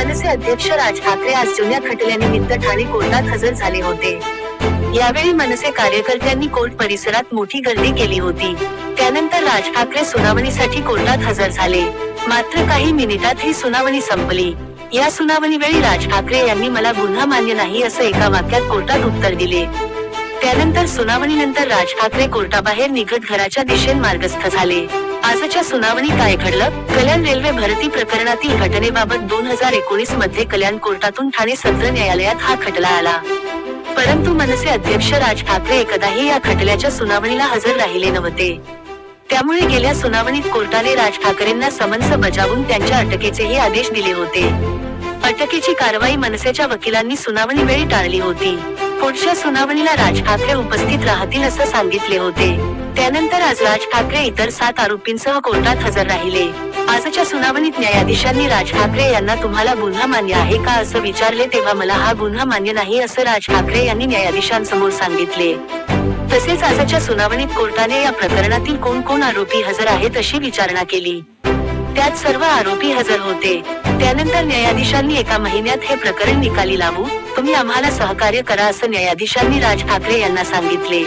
मनसे अध्यक्ष राज ठाकरे आज जुन्या खटल्यानिमित्त ठाणे कोर्टात हजर झाले होते. यावेळी मनसे कार्यकर्त्यांनी कोर्ट परिसरात मोठी गर्दी केली होती. त्यानंतर राज ठाकरे सुनावणीसाठी कोर्टात हजर झाले. मात्र काही मिनिटात ही सुनावणी संपली. या सुनावणीवेळी राज ठाकरे यांनी मला गुन्हा मान्य नाही असं एका वाक्यात कोर्टात उत्तर दिले. त्यानंतर सुनावणीनंतर राज ठाकरे कोर्टाबाहेर निघत घराच्या दिशेने मार्गस्थ झाले. आजच्या सुनावणी काय घडलं? कल्याण रेल्वे भरती प्रकरणातील घटनेबाबत दोन हजार एकोणीसमध्ये कल्याण कोर्टातून ठाणे सत्र न्यायालयात हा खटला आला. परंतु मनसे अध्यक्ष राज ठाकरे एकदाही या खटल्याच्या सुनावणीला हजर राहिले नव्हते. त्यामुळे गेल्या सुनावणीत कोर्टाने राज ठाकरेंना समन्स बजावून त्यांच्या अटकेचेही आदेश दिले होते. अटकेची कारवाई मनसेच्या वकिलांनी सुनावणी वेळी टाळली होती. पुढच्या सुनावणीला राज ठाकरे उपस्थित राहतील असं सांगितले होते. त्यानंतर आज राज ठाकरे इतर सात आरोपींसह कोर्टात हजर राहिले. आजच्या सुनावणीत न्यायाधीशांनी राज ठाकरे यांना तुम्हाला गुन्हा मान्य आहे का असं विचारले तेव्हा मला हा गुन्हा मान्य नाही असं राज ठाकरे यांनी न्यायाधीशांसमोर सांगितले. तसेच आजच्या सुनावणीत कोर्टाने या प्रकरणातील कोण कोण आरोपी हजर आहेत अशी विचारणा केली. त्यात सर्व आरोपी हजर होते. त्यानंतर न्यायाधीशांनी एका महिन्यात हे प्रकरण निकाली लावू. तुम्ही आम्हाला सहकार्य करा असं न्यायाधीशांनी राज ठाकरे यांना सांगितले.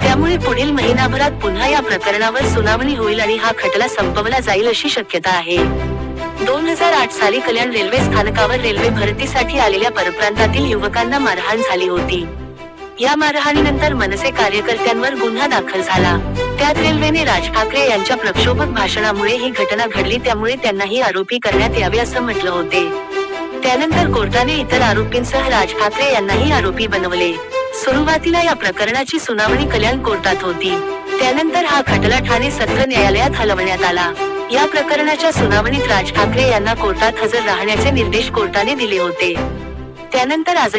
त्यामुळे पुढील महिनाभरात पुन्हा या प्रकरणावर सुनावणी होईल आणि हा खटला संपवला जाईल अशी शक्यता आहे. दोन हजार आठ साली कल्याण रेल्वे स्थानकावर रेल्वे भरतीसाठी आलेल्या परप्रांतातील युवकांना मारहाण झाली होती. या मारहाणीनंतर मनसे कार्यकर्त्यांवर गुन्हा दाखल झाला. त्यात रेल्वेने राज ठाकरे यांच्या प्रक्षोभक भाषणामुळे ही घटना घडली त्यामुळे त्यांनाही आरोपी करण्यात यावे असं म्हटलं होते. त्यानंतर कोर्टाने इतर आरोपींसह राज ठाकरे यांनाही आरोपी बनवले. सुरुवातीला या प्रकरणाची सुनावणी कल्याण कोर्टात होती. त्यानंतर हा खटला ठाणे सत्र न्यायालयात हलवण्यात आला. या प्रकरणाच्या सुनावणीत राज ठाकरे यांना कोर्टात हजर राहण्याचे निर्देश कोर्टाने दिले होते. त्यानंतर आज